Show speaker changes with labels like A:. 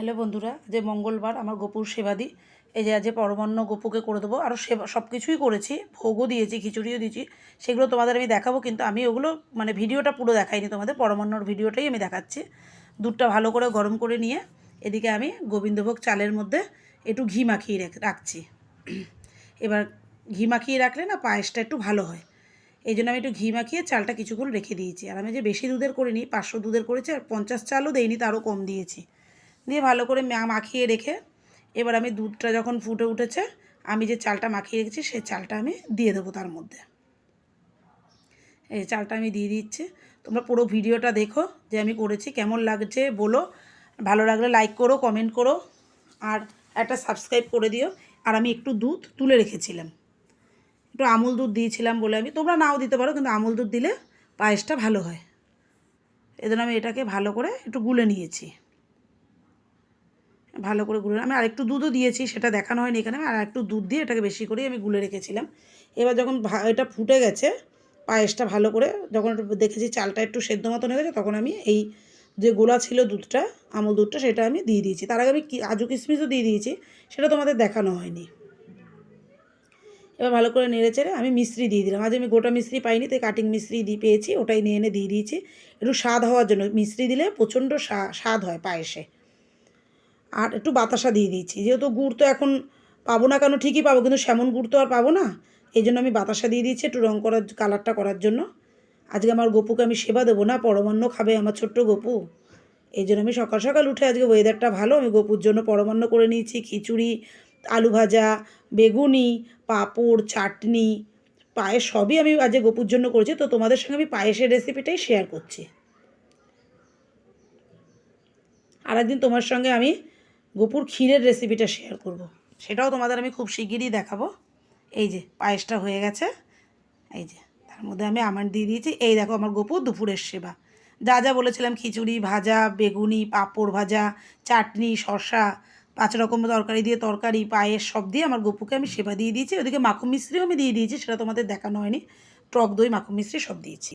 A: Hello বন্ধুরা যে মঙ্গলবার আমার গোপুর সেবা দিই। এই যে আজ পরমান্ন গোপুকে করে দেবো। আরও সেবা, সব কিছুই করেছি, ভোগও দিয়েছি, খিচুড়িও দিয়েছি। সেগুলো তোমাদের আমি দেখাবো, কিন্তু আমি ওগুলো মানে ভিডিওটা পুরো দেখাইনি তোমাদের, পরমান্নর ভিডিওটাই আমি দেখাচ্ছি। দুধটা ভালো করে গরম করে নিয়ে এদিকে আমি গোবিন্দভোগ চালের মধ্যে একটু ঘি মাখিয়ে রেখ- রাখছি। এবার ঘি মাখিয়ে রাখলে না পায়েসটা একটু ভালো হয়। এই জন্য আমি একটু ঘি মাখিয়ে চালটা কিছুক্ষণ রেখে দিয়েছি। আর আমি যে বেশি দুধের করিনি, পাঁচশো দুধের করেছি, আর পঞ্চাশ চালও দেইনি, তারও কম দিয়েছি। দিয়ে ভালো করে মাখিয়ে রেখে এবার আমি দুধটা যখন ফুটে উঠেছে, আমি যে চালটা মাখিয়ে রেখেছি, সেই চালটা আমি দিয়ে দেবো তার মধ্যে। এই চালটা আমি দিয়ে দিচ্ছি। তোমরা পুরো ভিডিওটা দেখো যে আমি করেছি, কেমন লাগছে বলো। ভালো লাগলে লাইক করো কমেন্ট করো, আর একটা সাবস্ক্রাইব করে দিও। আর আমি একটু দুধ তুলে রেখেছিলাম। একটু আমুল দুধ দিয়েছিলাম বলে আমি, তোমরা নাও দিতে পারো, কিন্তু আমুল দুধ দিলে পায়েসটা ভালো হয়। এজন্য আমি এটাকে ভালো করে একটু গুলে নিয়েছি। ভালো করে গুলে আমি আরেকটু দুধও দিয়েছি, সেটা দেখানো হয়নি এখানে। আর একটু দুধ দিয়ে এটাকে বেশি করেই আমি গুলে রেখেছিলাম। এবার যখন এটা ফুটে গেছে, পায়েসটা ভালো করে, যখন দেখেছি চালটা একটু সেদ্ধ মতন হয়ে গেছে, তখন আমি এই যে গোলা ছিল দুধটা, আমুল দুধটা, সেটা আমি দিয়ে দিয়েছি। তার আগে আমি কাজু কিশমিশও দিয়ে দিয়েছি, সেটা তোমাদের দেখানো হয়নি। এবার ভালো করে নেড়ে চেড়ে আমি মিশ্রি দিয়ে দিলাম। আজ আমি গোটা মিশ্রি পাইনি, তাই কাটিং মিশ্রি দিয়ে পেয়েছি, ওটাই নিয়ে এনে দিয়ে দিয়েছি। একটু স্বাদ হওয়ার জন্য। মিশ্রি দিলে প্রচণ্ড স্বাদ হয় পায়েসে। আর একটু বাতাসা দিয়ে দিয়েছি। যেহেতু গুড় তো এখন পাবো না কেন ঠিকই পাবো, কিন্তু সেমন গুড় তো আর পাবো না। এই জন্য আমি বাতাসা দিয়ে দিচ্ছি একটু রং করার, কালারটা করার জন্য। আজকে আমার গপুকে আমি সেবা দেবো না, পরমান্ন খাবে আমার ছোট্ট গপু। এই জন্য আমি সকাল সকাল উঠে আজকে ওয়েদারটা ভালো, আমি গপুর জন্য পরমান্ন করে নিয়েছি, খিচুড়ি, আলু ভাজা, বেগুনি, পাঁপড়, চাটনি, পায়েস, সবই আমি আজকে গপুর জন্য করেছি। তো তোমাদের সঙ্গে আমি পায়েসের রেসিপিটাই শেয়ার করছি। আর একদিন তোমার সঙ্গে আমি গোপুর ক্ষীরের রেসিপিটা শেয়ার করব। সেটাও তোমাদের আমি খুব শিগগিরই দেখাবো। এই যে, পায়েসটা হয়ে গেছে। এই যে, তার মধ্যে আমি আমার দিয়ে দিয়েছি। এই দেখো আমার গোপুর দুপুরের সেবা। যা যা বলেছিলাম, খিচুড়ি ভাজা, বেগুনি, পাঁপড় ভাজা, চাটনি, শসা, পাঁচ রকম তরকারি দিয়ে তরকারি, পায়েস, সব দিয়ে আমার গপুকে আমি সেবা দিয়ে দিয়েছি। ওদিকে মাখন মিশ্রিও আমি দিয়ে দিয়েছি, সেটা তোমাদের দেখানো হয়নি। টক দই, মাখন মিশ্রি সব দিয়েছি।